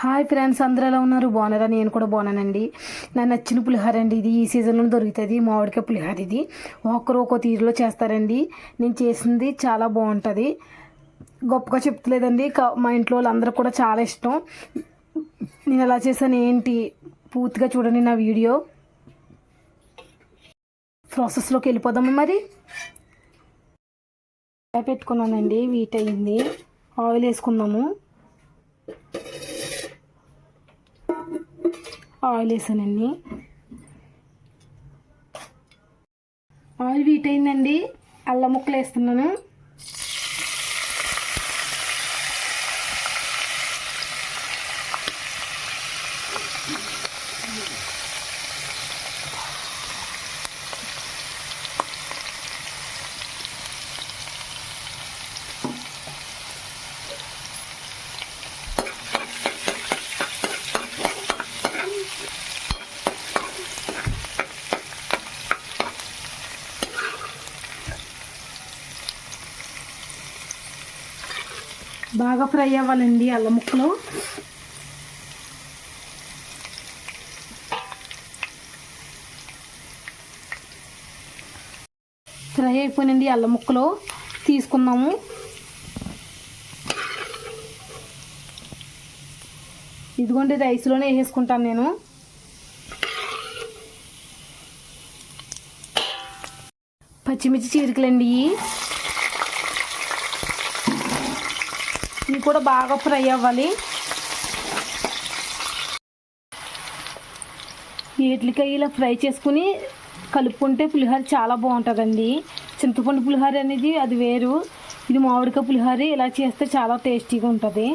Hi friends అందరూ ఎలా ఉన్నారు? బాగున్నారా? నేను కూడా బాగున్నానండి. నాకు నచ్చిన పులిహోర అండి ఇది. ఈ సీజన్లో దొరుకుతుంది మామిడికాయ పులిహోర ఇది. ఒక్కరు ఒక్కో తీరులో చేస్తారండి. నేను చేసింది చాలా బాగుంటుంది. గొప్పగా చెప్తలేదండి. మా ఇంట్లో వాళ్ళందరూ కూడా చాలా ఇష్టం. నేను ఎలా చేశాను ఏంటి? పూర్తిగా చూడండి నా వీడియో. ప్రాసెస్లోకి వెళ్ళిపోదాము మరి? పెట్టుకున్నానండి. వీట్ అయింది ఆయిల్ వేసుకుందాము ఆయిల్ వేసానండి ఆయిల్ వీట్ అయిందండి. అల్లం ముక్కలు వేస్తున్నాను. బాగా ఫ్రై అవ్వాలండి అల్లం ముక్కలు. ఫ్రై అయిపోయినండి అల్లం ముక్కలు. తీసుకుందాము ఇదిగోండి రైస్లోనే వేసేసుకుంటాను నేను. పచ్చిమిర్చి చీరికలండి. ఇవి కూడా బాగా ఫ్రై అవ్వాలి. వీటికాయ ఇలా ఫ్రై చేసుకుని కలుపుకుంటే పులిహోర చాలా బాగుంటుందండి. చింతపండు పులిహోర అనేది అది వేరు. ఇది మామిడికాయ పులిహోర ఇలా చేస్తే చాలా టేస్టీగా ఉంటుంది.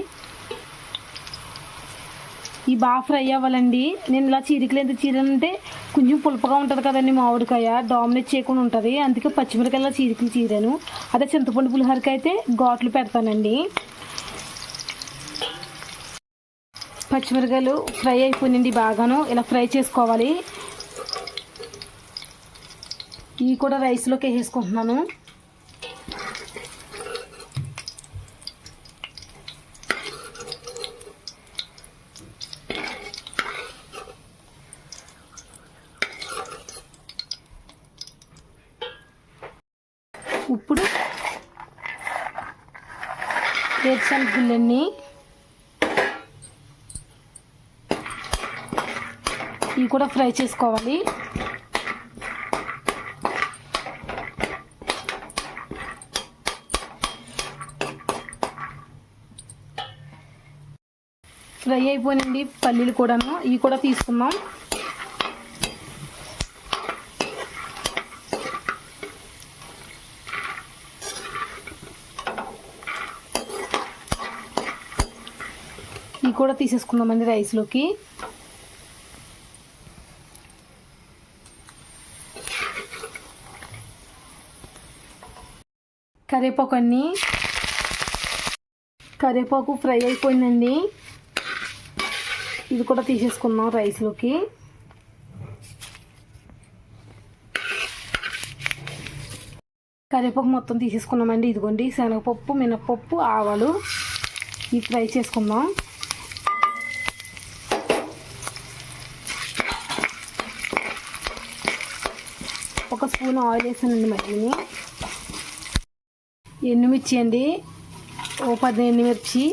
ఇవి బాగా ఫ్రై అవ్వాలండి. నేను ఇలా చీరికలు ఎంత చీరనంటే కొంచెం పులుపుగా ఉంటుంది కదండి మామిడికాయ. డామినేట్ చేయకుండా ఉంటుంది. అందుకే పచ్చిమిరకాయల చీరికలు చీరాను. అదే చింతపండు పులిహోరకి అయితే ఘాట్లు పెడతానండి. పచ్చిమిరకాయలు ఫ్రై అయిపోయింది బాగాను. ఇలా ఫ్రై చేసుకోవాలి. ఇవి కూడా రైస్లోకి వేసుకుంటున్నాను ఇప్పుడు వేరుశనగ గుళ్ళన్నీ ఇవి కూడా ఫ్రై చేసుకోవాలి. ఫ్రై అయిపోయినండి పల్లీలు కూడాను. ఇవి కూడా తీసుకుందాం. ఇవి కూడా తీసేసుకుందామండి రైస్లోకి. కరివేపాకు అన్ని. కరివేపాకు ఫ్రై అయిపోయిందండి. ఇది కూడా తీసేసుకున్నాం రైస్లోకి. కరివేపాకు మొత్తం తీసేసుకున్నామండి. ఇదిగోండి శనగపప్పు మినపప్పు ఆవాలు. ఇవి ఫ్రై చేసుకుందాం. ఒక స్పూన్ ఆయిల్ వేసానండి మట్టిని ఎండుమిర్చి అండి. ఓ పది ఎండుమిర్చి.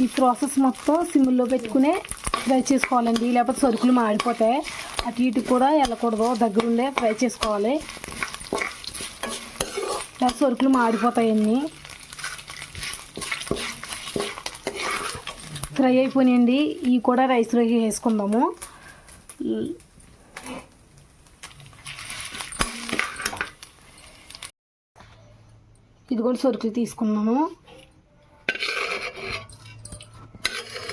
ఈ ప్రాసెస్ మొత్తం సిమ్లో పెట్టుకునే ఫ్రై చేసుకోవాలండి. లేకపోతే సరుకులు మాడిపోతాయి. అటు ఇటు కూడా వెళ్ళకూడదు. దగ్గరుండే ఫ్రై చేసుకోవాలి. లేకపోతే సరుకులు మాడిపోతాయండి ఫ్రై అయిపోయినాయండి. ఇవి కూడా రైస్లోకి వేసుకుందాము. ఇది కూడా సరుకులు తీసుకున్నాము.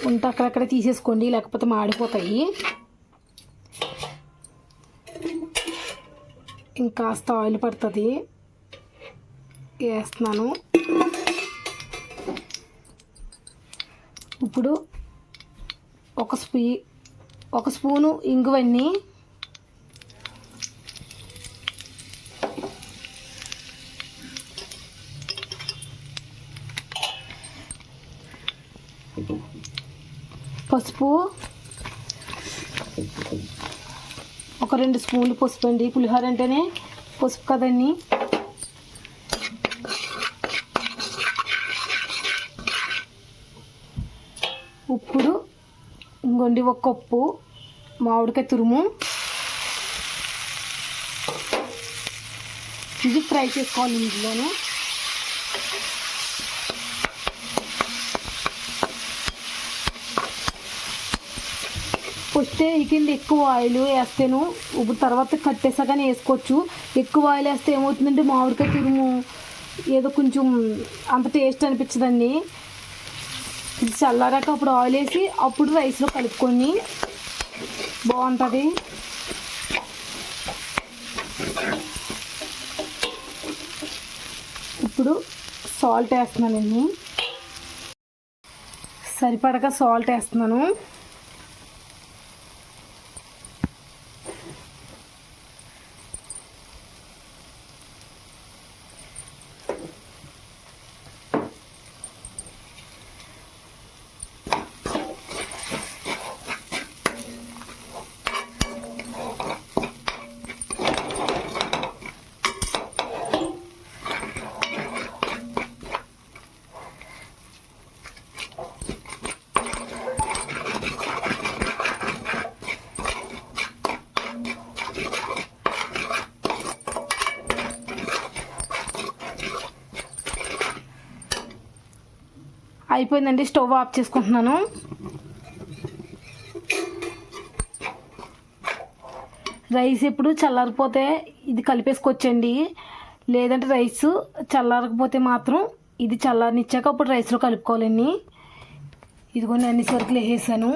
ఉంటే అక్కడక్కడ తీసేసుకోండి లేకపోతే మాడిపోతాయి. ఇంకాస్త ఆయిల్ పడుతుంది. వేస్తున్నాను. ఇప్పుడు ఒక స్పీ ఒక స్పూను ఇంగువన్నీ పసుపు ఒక రెండు స్పూన్లు పసుపు అండి. పులిహోర అంటేనే పసుపు కదండి. ఇప్పుడు ఇంకొండి ఒక కప్పు మామిడికాయ తురుము. ఇది ఫ్రై చేసుకోవాలి ఇందులోను. వస్తే ఈ కింద ఎక్కువ ఆయిల్ వేస్తేను ఇప్పుడు తర్వాత కట్టేసాకనే వేసుకోవచ్చు. ఎక్కువ ఆయిల్ వేస్తే ఏమవుతుందంటే మామిడికాయ తురుము ఏదో కొంచెం అంత టేస్ట్ అనిపించదండి. ఇది చల్లారాక అప్పుడు ఆయిల్ వేసి అప్పుడు రైస్లో కలుపుకొని బాగుంటుంది. ఇప్పుడు సాల్ట్ వేస్తున్నానండి సరిపడగా సాల్ట్ వేస్తున్నాను. అయిపోయిందండి స్టవ్ ఆఫ్ చేసుకుంటున్నాను. రైస్ ఎప్పుడు చల్లారిపోతే ఇది కలిపేసుకొచ్చండి. లేదంటే రైస్ చల్లారకపోతే మాత్రం ఇది చల్లారనిచ్చాక అప్పుడు రైస్లో కలుపుకోవాలండి. ఇదిగోండి అన్ని సరుకులు వేసేసాను.